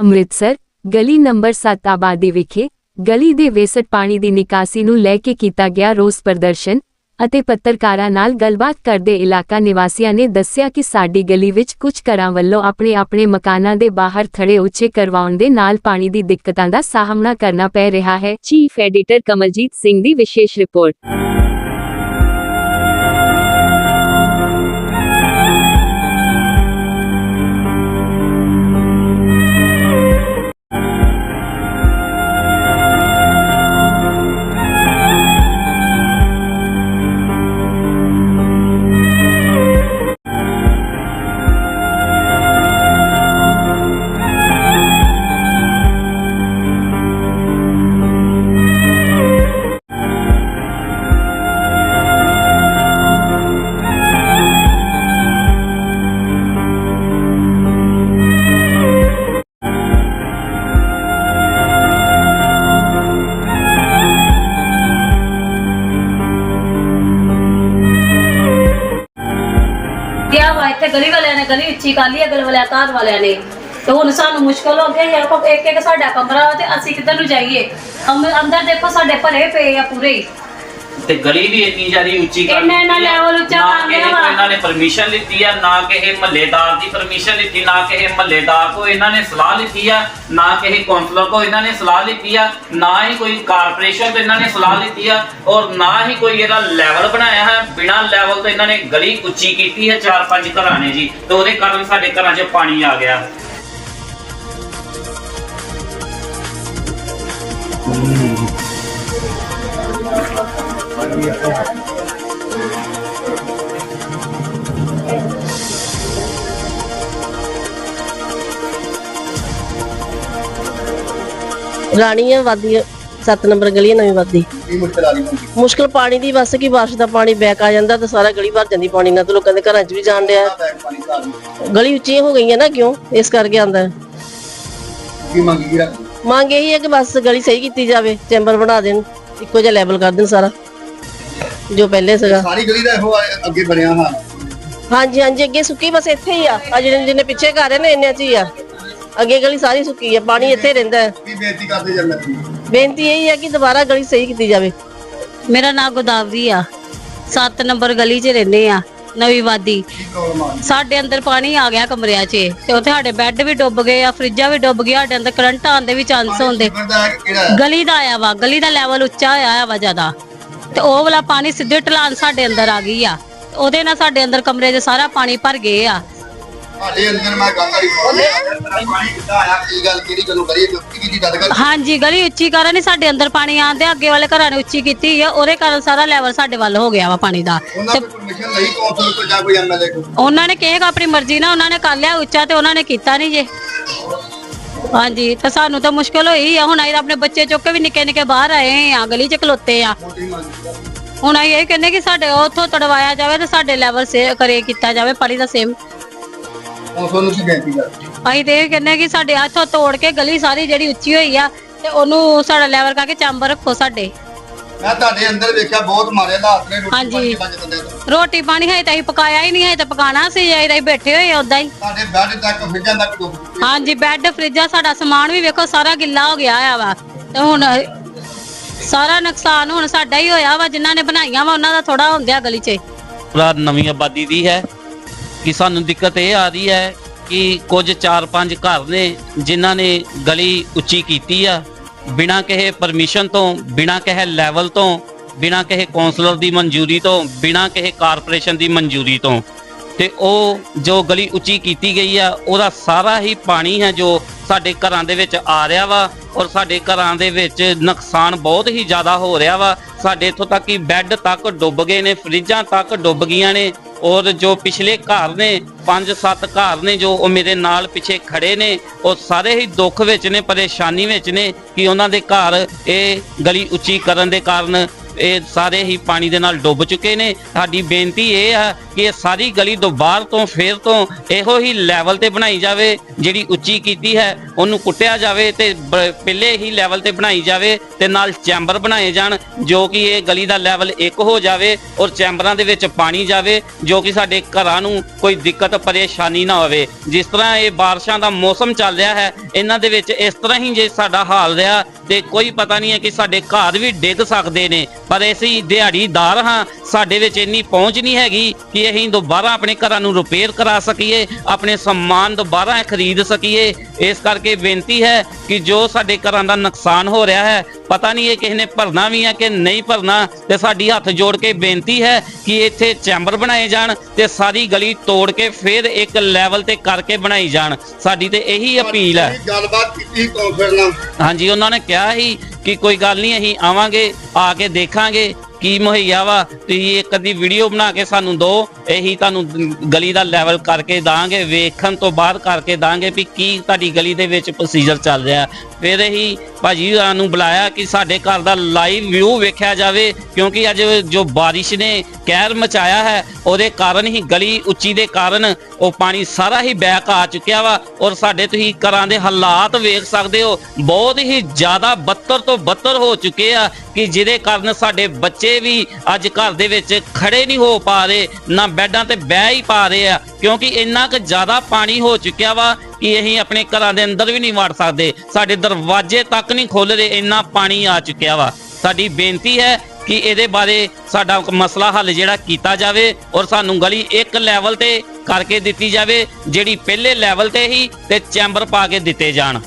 ਅੰਮ੍ਰਿਤਸਰ, ਗਲੀ ਨੰਬਰ 7 ਆਬਾਦੀ ਵਿਖੇ ਗਲੀ ਦੇ ਵੇਸਟ ਪਾਣੀ ਦੀ ਨਿਕਾਸੀ ਨੂੰ ਲੈ ਕੇ ਕੀਤਾ ਗਿਆ ਰੋਸ ਪ੍ਰਦਰਸ਼ਨ। ਅਤੇ ਪੱਤਰਕਾਰਾਂ ਨਾਲ ਗੱਲਬਾਤ ਕਰਦੇ ਇਲਾਕਾ ਨਿਵਾਸੀਆਂ ਨੇ ਦੱਸਿਆ ਕਿ ਸਾਡੀ ਗਲੀ ਵਿੱਚ ਕੁਝ ਘਰਾਂ ਵੱਲੋਂ ਆਪਣੇ ਆਪਣੇ ਮਕਾਨਾਂ ਦੇ ਬਾਹਰ ਥੜੇ ਉੱਚੇ ਕਰਵਾਉਣ ਦੇ ਨਾਲ ਪਾਣੀ ਦੀ ਦਿੱਕਤਾਂ ਦਾ ਸਾਹਮਣਾ ਕਰਨਾ ਪੈ ਰਿਹਾ ਹੈ। ਚੀਫ ਐਡੀਟਰ ਕਮਲਜੀਤ ਸਿੰਘ ਦੀ ਵਿਸ਼ੇਸ਼ ਰਿਪੋਰਟ। ਕਿਹਾ ਗਲੀ ਵਾਲਿਆਂ ਨੇ ਗਲੀ ਉੱਚੀ ਕਰ ਲਈ ਅਗਲ ਵਾਲਿਆਂ, ਘਰ ਵਾਲਿਆਂ ਨੇ ਤੇ ਹੁਣ ਸਾਨੂੰ ਮੁਸ਼ਕਲ ਹੋ ਗਿਆ ਯਾਰ ਕੋ ਇੱਕ ਇੱਕ ਸਾਡਾ ਕਮਰਾ ਵਾ ਤੇ ਅਸੀਂ ਕਿੱਧਰ ਨੂੰ ਜਾਈਏ ਅਮ- ਅੰਦਰ ਦੇਖੋ, ਸਾਡੇ ਭਰੇ ਪਏ ਆ ਪੂਰੇ ਹੀ। ਤੇ ਗਲੀ ਵੀ ਇੰਨੀ ਜ਼ਿਆਦੀ ਉੱਚੀ ਕਰ ਦਿੱਤੀ ਆ। level ਉੱਚਾ ਕਰ ਲਿਆ ਵਾ। ਇਹਨਾਂ ਨੇ ਪਰਮਿਸ਼ਨ ਲਿੱਤੀ ਆ ਨਾ ਕਿਸੇ ਮਹੱਲੇਦਾਰ ਦੀ ਪਰਮਿਸ਼ਨ ਲਿੱਤੀ ਨਾ ਕਿਸੇ ਮਹੱਲੇਦਾਰ ਤੋਂ ਇਹਨਾਂ ਨੇ ਸਲਾਹ ਲਿੱਤੀ ਆ ਨਾ ਕਿਸੇ ਕੌਂਸਲਰ ਤੋਂ ਇਹਨਾਂ ਨੇ ਸਲਾਹ ਲਿੱਤੀ ਆ ਨਾ ਹੀ ਕੋਈ ਕਾਰਪੋਰੇਸ਼ਨ ਤੋਂ ਇਹਨਾਂ ਨੇ ਸਲਾਹ ਲਿੱਤੀ ਆ ਔਰ ਨਾ ਹੀ ਕੋਈ ਇਹਦਾ ਲੈਵਲ ਬਣਾਇਆ ਹੈ ਬਿਨਾ ਲੈਵਲ ਤੋਂ ਇਹਨਾਂ ਨੇ ਗਲੀ ਉੱਚੀ ਕੀਤੀ ਹੈ ਚਾਰ ਪੰਜ ਘਰਾਂ ਨੇ ਜੀ ਤੇ ਉਹਦੇ ਕਾਰਨ ਸਾਡੇ ਘਰਾਂ 'ਚ ਪਾਣੀ ਆ ਗਿਆ ਰਾਣੀ ਹੈ ਵਾਦੀ 7 ਨੰਬਰ ਗਲੀ ਹੈ ਨਵੀਂ ਵਾਦੀ ਕੀ ਮੁਸ਼ਕਲ ਆ ਰਹੀ ਹੁੰਦੀ ਮੁਸ਼ਕਲ ਪਾਣੀ ਦੀ ਬਸ ਕਿ ਬਾਰਿਸ਼ ਦਾ ਪਾਣੀ ਬੈਕ ਆ ਜਾਂਦਾ ਤੇ ਸਾਰਾ ਗਲੀ ਭਰ ਜਾਂਦੀ ਪਾਣੀ ਨਾਲ ਤੇ ਲੋਕਾਂ ਦੇ ਘਰਾਂ 'ਚ ਵੀ ਜਾਣ ਡਿਆ। ਬੈਗ ਪਾਣੀ ਘਰ ਨੂੰ। ਗਲੀ ਉੱਚੀਆਂ ਹੋ ਗਈਆਂ ਨਾ ਕਿਉਂ? ਇਸ ਕਰਕੇ ਆਂਦਾ। ਹੈ। ਕੀ ਮੰਗ ਇਹੀ ਹੈ ਕਿ ਬਸ ਗਲੀ ਸਹੀ ਕੀਤੀ ਜਾਵੇ ਚੈਂਬਰ ਬਣਾ ਦੇਣ ਇੱਕੋ ਜਿਹਾ ਲੈਵਲ ਕਰ ਦੇਣ ਸਾਰਾ। ਜੋ ਪਹਿਲੇ ਸੀਗਾ। ਸਾਰੀ ਗਲੀ ਦਾ ਇਹੋ ਆ- ਅੱਗੇ ਬਣਿਆ ਹਾਲ ਹਾਂਜੀ ਹਾਂਜੀ ਅੱਗੇ ਸੁੱਕੀ ਬਸ ਇੱਥੇ ਹੀ ਆ। ਆ ਜਿਹੜੇ ਜਿਹਨੇ ਪਿੱਛੇ ਘਰ ਹੈ ਨਾ ਇੰਨੇ 'ਚ ਹੀ ਆ। ਅੱਗੇ ਗਲੀ ਸਾਰੀ ਸੁੱਕੀ ਆ ਪਾਣੀ ਇੱਥੇ ਰਹਿੰਦਾ ਹੈ। ਕੀ ਬੇਨਤੀ ਕਰਦੇ ਜਨ ਲੱਗੀ। ਬੇਨਤੀ ਇਹੀ ਹੈ ਕਿ ਦੁਬਾਰਾ ਗਲੀ ਸਹੀ ਕੀਤੀ ਜਾਵੇ। ਮੇਰਾ ਨਾਮ ਗੋਦਾਵਰੀ ਆ। 7 ਨੰਬਰ ਗਲੀ 'ਚ ਰਹਿੰਦੇ ਆ ਨਵੀਂ ਵਾਦੀ ਕੀ ਪ੍ਰੋਬਲਮ ਆ ਰਹੀ ਸਾਡੇ ਅੰਦਰ ਪਾਣੀ ਆ ਗਿਆ ਕਮਰਿਆਂ 'ਚ। ਤੇ ਉੱਥੇ ਸਾਡੇ ਬੈੱਡ ਵੀ ਡੁੱਬ ਗਏ ਆ ਫਰਿੱਜਾਂ ਵੀ ਡੁੱਬ ਗਈਆਂ ਸਾਡੇ ਅੰਦਰ ਕਰੰਟ ਆਉਣ ਦੇ ਵੀ ਚਾਂਸ ਹੁੰਦੇ। ਦਾ ਹੈ ਹੈ? ਗਲੀ ਦਾ ਆਇਆ ਵਾ ਗਲੀ ਦਾ ਲੈਵਲ ਉੱਚਾ ਹੋਇਆ ਵਾ ਜ਼ਿਆਦਾ। ਤੇ ਉਹ ਵਾਲਾ ਪਾਣੀ ਸਿੱਧੇ ਢਲਾਨ ਸਾਡੇ ਅੰਦਰ ਆ ਗਈ ਆ। ਉਹਦੇ ਨਾਲ ਸਾਡੇ ਅੰਦਰ ਕਮਰੇ 'ਚ ਸਾਰਾ ਪਾਣੀ ਭਰ ਗਏ ਆ। ਸਾਡੇ ਅੰਦਰ ਮੈਂ ਗੱਲ ਕਰੀ। ਪਾਣੀ ਕਿੱਦਾਂ ਆਇਆ? ਕੀ ਗੱਲ ਕਿਹੜੀ ਗੱਲੋਂ ਕਰੀਏ ਕੀ ਕੀਤੀ ਦੱਸ ਕਰ? ਹਾਂਜੀ ਗਲੀ ਉੱਚੀ ਕਾਰਨ ਹੀ ਸਾਡੇ ਅੰਦਰ ਪਾਣੀ ਆਂਦੇ ਅੱਗੇ ਵਾਲੇ ਘਰਾਂ ਨੇ ਉੱਚੀ ਕੀਤੀ ਆ। ਉਹਦੇ ਕਾਰਨ ਸਾਰਾ ਲੈਵਲ ਸਾਡੇ ਵੱਲ ਹੋ ਗਿਆ ਵਾ ਪਾਣੀ ਦਾ। ਉਹਨਾਂ ਕੋਲ ਪਰਮਿਸ਼ਨ ਲਈ ਕੌਂਸਲ ਤੋਂ ਜਾਂ ਕੋਈ ਐਮਐਲਏ ਕੋਲ? ਉਹਨਾਂ ਨੇ ਕਿਹਾ ਆਪਣੀ ਮਰਜ਼ੀ ਨਾਲ ਉਹਨਾਂ ਨੇ ਕਰ ਲਿਆ ਉੱਚਾ ਤੇ ਉਹਨਾਂ ਨੇ ਕੀਤਾ ਨਹੀਂ ਜੇ। ਹਾਂਜੀ ਤੇ ਸਾਨੂੰ ਤਾਂ ਮੁਸ਼ਕਲ ਹੋਈ ਆ। ਹੁਣ ਤਾਂ ਆਪਣੇ ਬੱਚੇ ਚੁੱਕ ਕੇ ਵੀ ਨਿੱਕੇ ਨਿੱਕੇ ਬਾਹਰ ਆਏ ਆ ਗਲੀ 'ਚ ਖਲੋਤੇ ਆ। ਹੁਣ ਅਸੀਂ ਇਹ ਕਹਿੰਦੇ ਕਿ ਸਾਡੇ ਉੱਥੋਂ ਤੜਵਾਇਆ ਜਾਵੇ ਤੇ ਸਾਡੇ ਲੈਵਲ ਸੇ ਕਰੇ ਕੀਤਾ ਜਾਵੇ ਪਾਣੀ ਦਾ ਸੇਮ। ਕੌਂਸਲ ਨੂੰ ਕੀ ਬੇਨਤੀ ਕਰਦੇ ਅਸੀਂ ਤੇ ਇਹ ਕਹਿੰਦੇ ਕਿ ਸਾਡੇ ਹੱਥੋਂ ਤੋੜ ਕੇ ਗਲੀ ਸਾਰੀ ਜਿਹੜੀ ਉੱਚੀ ਹੋਈ ਆ ਤੇ ਉਹਨੂੰ ਸਾਡਾ ਲੈਵਲ ਕਰਕੇ ਚੰਬਰ ਰੱਖੋ ਸਾਡੇ। ਮੈਂ ਤੁਹਾਡੇ ਅੰਦਰ ਵੇਖਿਆ ਬਹੁਤ ਮਾਰੇ ਹਾਲਾਤ ਨੇ ਰੋਟੀ ਹਾਂਜੀ। ਪਾਣੀ ਪੰਜ ਬੰਦੇ ਤੋਂ। ਰੋਟੀ ਪਾਣੀ ਹੈ ਤਾਂ ਅਸੀਂ ਪਕਾਇਆ ਹੀ ਨਹੀਂ ਹੈ ਤਾਂ ਪਕਾਣਾ ਸੀ ਅਸੀਂ ਤਾਂ ਬੈਠੇ ਹੋਏ ਉਦਾਂ ਹੀ। ਸਾਡੇ ਬੈੱਡ ਤੱਕ ਫਰਿੱਜਾਂ ਤੱਕ ਡੁੱਬ ਹਾਂਜੀ ਬੈੱਡ ਫਰਿੱਜਾਂ ਸਾਡਾ ਸਮਾਨ ਵੀ ਵੇਖੋ ਸਾਰਾ ਗਿੱਲਾ ਹੋ ਗਿਆ ਆ ਵਾ। ਤੇ ਹੁਣ ਸਾਰਾ ਨੁਕਸਾਨ ਹੁਣ ਸਾਡਾ ਹੀ ਹੋਇਆ ਵਾ ਜਿਨ੍ਹਾਂ ਨੇ ਬਣਾਈਆਂ ਵਾ ਉਹਨਾਂ ਦਾ ਥੋੜਾ ਹੁੰਦਿਆ ਗਲੀ 'ਚ। ਪੂਰਾ ਨਵੀਂ ਆਬਾਦੀ ਦੀ ਹੈ। ਕਿ ਸਾਨੂੰ ਦਿੱਕਤ ਇਹ ਆ ਰਹੀ ਹੈ ਕਿ ਕੁਝ 4-5 ਘਰ ਨੇ ਜਿਨ੍ਹਾਂ ਨੇ ਗਲੀ ਉੱਚੀ ਕੀਤੀ ਆ। ਬਿਨਾਂ ਕਿਸੇ ਪਰਮਿਸ਼ਨ ਤੋਂ, ਬਿਨਾਂ ਕਿਸੇ ਲੈਵਲ ਤੋਂ, ਬਿਨਾਂ ਕਿਸੇ ਕੌਂਸਲਰ ਦੀ ਮਨਜ਼ੂਰੀ ਤੋਂ, ਬਿਨਾਂ ਕਿਸੇ ਕਾਰਪੋਰੇਸ਼ਨ ਦੀ ਮਨਜ਼ੂਰੀ ਤੋਂ। ਤੇ ਉਹ ਜੋ ਗਲੀ ਉੱਚੀ ਕੀਤੀ ਗਈ ਆ, ਉਹਦਾ ਸਾਰਾ ਹੀ ਪਾਣੀ ਹੈ ਜੋ ਸਾਡੇ ਘਰਾਂ ਦੇ ਵਿੱਚ ਆ ਰਿਹਾ ਵਾ ਔਰ ਸਾਡੇ ਘਰਾਂ ਦੇ ਵਿੱਚ ਨੁਕਸਾਨ ਬਹੁਤ ਹੀ ਜ਼ਿਆਦਾ ਹੋ ਰਿਹਾ ਵਾ। ਸਾਡੇ ਇੱਥੋਂ ਤੱਕ ਕਿ ਬੈੱਡ ਤੱਕ ਡੁੱਬ ਗਏ ਨੇ, ਫਰਿੱਜਾਂ ਤੱਕ ਡੁੱਬ ਗਈਆਂ ਨੇ। ਔਰ ਜੋ ਪਿਛਲੇ ਘਰ ਨੇ 5-7 ਘਰ ਨੇ ਜੋ ਉਹ ਮੇਰੇ ਨਾਲ ਪਿੱਛੇ ਖੜੇ ਨੇ, ਉਹ ਸਾਰੇ ਹੀ ਦੁੱਖ ਵਿੱਚ ਨੇ, ਪਰੇਸ਼ਾਨੀ ਵਿੱਚ ਨੇ ਕਿ ਉਹਨਾਂ ਦੇ ਘਰ ਇਹ ਗਲੀ ਉੱਚੀ ਕਰਨ ਦੇ ਕਾਰਨ ਇਹ ਸਾਰੇ ਹੀ ਪਾਣੀ ਦੇ ਨਾਲ ਡੁੱਬ ਚੁੱਕੇ ਨੇ। ਸਾਡੀ ਬੇਨਤੀ ਇਹ ਆ ਕਿ ਇਹ ਸਾਰੀ ਗਲੀ ਤੋਂ ਬਾਹਰ ਤੋਂ, ਫੇਰ ਤੋਂ ਇਹੋ ਹੀ ਲੈਵਲ ਤੇ ਬਣਾਈ ਜਾਵੇ, ਜਿਹੜੀ ਉੱਚੀ ਕੀਤੀ ਹੈ, ਉਹਨੂੰ ਕੁੱਟਿਆ ਜਾਵੇ ਤੇ ਪਹਿਲੇ ਹੀ ਲੈਵਲ ਤੇ ਬਣਾਈ ਜਾਵੇ ਤੇ ਨਾਲ ਚੈਂਬਰ ਬਣਾਏ ਜਾਣ, ਜੋ ਕਿ ਇਹ ਗਲੀ ਦਾ ਲੈਵਲ ਇੱਕ ਹੋ ਜਾਵੇ ਔਰ ਚੈਂਬਰਾਂ ਦੇ ਵਿੱਚ ਪਾਣੀ ਜਾਵੇ, ਜੋ ਕਿ ਸਾਡੇ ਘਰਾਂ ਨੂੰ ਕੋਈ ਦਿੱਕਤ, ਪਰੇਸ਼ਾਨੀ ਨਾ ਹੋਵੇ। ਜਿਸ ਤਰ੍ਹਾਂ ਇਹ ਬਾਰਿਸ਼ਾਂ ਦਾ ਮੌਸਮ ਚੱਲ ਰਿਹਾ ਹੈ, ਇਹਨਾਂ ਦੇ ਵਿੱਚ ਇਸ ਤਰ੍ਹਾਂ ਹੀ ਜੇ ਸਾਡਾ ਹਾਲ ਰਿਹਾ ਤੇ ਕੋਈ ਪਤਾ ਨਹੀਂ ਹੈ ਕਿ ਸਾਡੇ ਘਰ ਵੀ ਡਿੱਗ ਸਕਦੇ ਨੇ, ਪਰ ਅਸੀਂ ਦਿਹਾੜੀਦਾਰ ਹਾਂ, ਸਾਡੇ ਵਿੱਚ ਇੰਨੀ ਪਹੁੰਚ ਨਹੀਂ ਹੈਗੀ ਕਿ ਅਸੀਂ ਦੁਬਾਰਾ ਆਪਣੇ ਘਰਾਂ ਨੂੰ ਰਿਪੇਅਰ ਕਰਾ ਸਕੀਏ, ਆਪਣੇ ਸਮਾਨ ਦੁਬਾਰਾ ਖਰੀਦ ਸਕੀਏ। ਇਸ ਕਰਕੇ ਬੇਨਤੀ ਹੈ ਕਿ ਜੋ ਸਾਡੇ ਘਰਾਂ ਦਾ ਨੁਕਸਾਨ ਹੋ ਰਿਹਾ ਹੈ ਪਤਾ ਨਹੀਂ ਇਹ ਕਿਸੇ ਨੇ ਭਰਨਾ ਵੀ ਹੈ ਕਿ ਨਹੀਂ ਭਰਨਾ ਤੇ ਸਾਡੀ ਹੱਥ ਜੋੜ ਕੇ ਬੇਨਤੀ ਹੈ ਕਿ ਇੱਥੇ ਚੈਂਬਰ ਬਣਾਏ ਜਾਣ ਤੇ ਸਾਰੀ ਗਲੀ ਤੋੜ ਕੇ ਫਿਰ ਇੱਕ ਲੈਵਲ ਤੇ ਕਰਕੇ ਬਣਾਈ ਜਾਣ। ਸਾਡੀ ਤੇ ਇਹੀ ਅਪੀਲ ਹੈ। ਗੱਲਬਾਤ ਕੀਤੀ ਕੌਂਸਲਰ ਨਾਲ। ਹਾਂਜੀ ਉਹਨਾਂ ਨੇ ਕਿਹਾ ਸੀ ਕਿ ਕੋਈ ਗੱਲ ਨਹੀਂ ਅਸੀਂ ਆਵਾਂਗੇ ਆ ਕੇ ਦੇਖਾਂਗੇ। ਕੀ ਮੁਹੱਈਆ ਵਾ? ਤੁਸੀਂ ਇੱਕ ਅੱਧੀ ਵੀਡੀਓ ਬਣਾ ਕੇ ਸਾਨੂੰ ਦਿਓ। ਇਹੀ ਤੁਹਾਨੂੰ ਗਲੀ ਦਾ ਲੈਵਲ ਕਰਕੇ ਦਾਂਗੇ। ਵੇਖਣ ਤੋਂ ਬਾਅਦ ਕਰਕੇ ਦਾਂਗੇ ਵੀ ਕੀ ਤੁਹਾਡੀ ਗਲੀ ਦੇ ਵਿੱਚ ਪ੍ਰੋਸੀਜਰ ਚੱਲ ਰਿਹਾ। ਫਿਰ ਇਹੀ ਭਾਜੀ ਨੂੰ ਬੁਲਾਇਆ ਕਿ ਸਾਡੇ ਘਰ ਦਾ ਲਾਈਵ ਵਿਊ ਵੇਖਿਆ ਜਾਵੇ, ਕਿਉਂਕਿ ਅੱਜ ਜੋ ਬਾਰਿਸ਼ ਨੇ ਕਹਿਰ ਮਚਾਇਆ ਹੈ, ਉਹਦੇ ਕਾਰਨ ਹੀ ਗਲੀ ਉੱਚੀ ਦੇ ਕਾਰਨ ਉਹ ਪਾਣੀ ਸਾਰਾ ਹੀ ਬੈਕ ਆ ਚੁੱਕਿਆ ਵਾ ਔਰ ਸਾਡੇ ਤੁਸੀਂ ਘਰਾਂ ਦੇ ਹਾਲਾਤ ਵੇਖ ਸਕਦੇ ਹੋ, ਬਹੁਤ ਹੀ ਜ਼ਿਆਦਾ ਬੱਤਰ ਤੋਂ ਬੱਤਰ ਹੋ ਚੁੱਕੇ ਆ ਕਿ ਜਿਹਦੇ ਕਾਰਨ ਸਾਡੇ ਬੱਚੇ ਬੱਚੇ ਵੀ ਅੱਜ ਘਰ ਦੇ ਵਿੱਚ ਖੜੇ ਨਹੀਂ ਹੋ ਪਾ ਰਹੇ, ਨਾ ਬੈੱਡਾਂ ਤੇ ਬਹਿ ਹੀ ਪਾ ਰਹੇ ਆ, ਕਿਉਂਕਿ ਇੰਨਾ ਕੁ ਜ਼ਿਆਦਾ ਪਾਣੀ ਹੋ ਚੁੱਕਿਆ ਵਾ ਕਿ ਅਸੀਂ ਆਪਣੇ ਘਰਾਂ ਦੇ ਅੰਦਰ ਵੀ ਨਹੀਂ ਵੜ ਸਕਦੇ। ਸਾਡੇ ਦਰਵਾਜ਼ੇ ਤੱਕ ਨਹੀਂ ਖੋਲ ਰਹੇ, ਇੰਨਾ ਪਾਣੀ ਆ ਚੁੱਕਿਆ ਵਾ। ਸਾਡੀ ਬੇਨਤੀ ਹੈ ਕਿ ਇਹਦੇ ਬਾਰੇ ਸਾਡਾ ਮਸਲਾ ਹੱਲ ਜਿਹੜਾ ਕੀਤਾ ਜਾਵੇ ਔਰ ਸਾਨੂੰ ਗਲੀ ਇੱਕ ਲੈਵਲ ਤੇ ਕਰਕੇ ਦਿੱਤੀ ਜਾਵੇ, ਜਿਹੜੀ ਪਹਿਲੇ ਲੈਵਲ ਤੇ ਹੀ ਤੇ ਚੈਂਬਰ ਪਾ ਕੇ ਦਿੱਤੇ ਜਾਣ।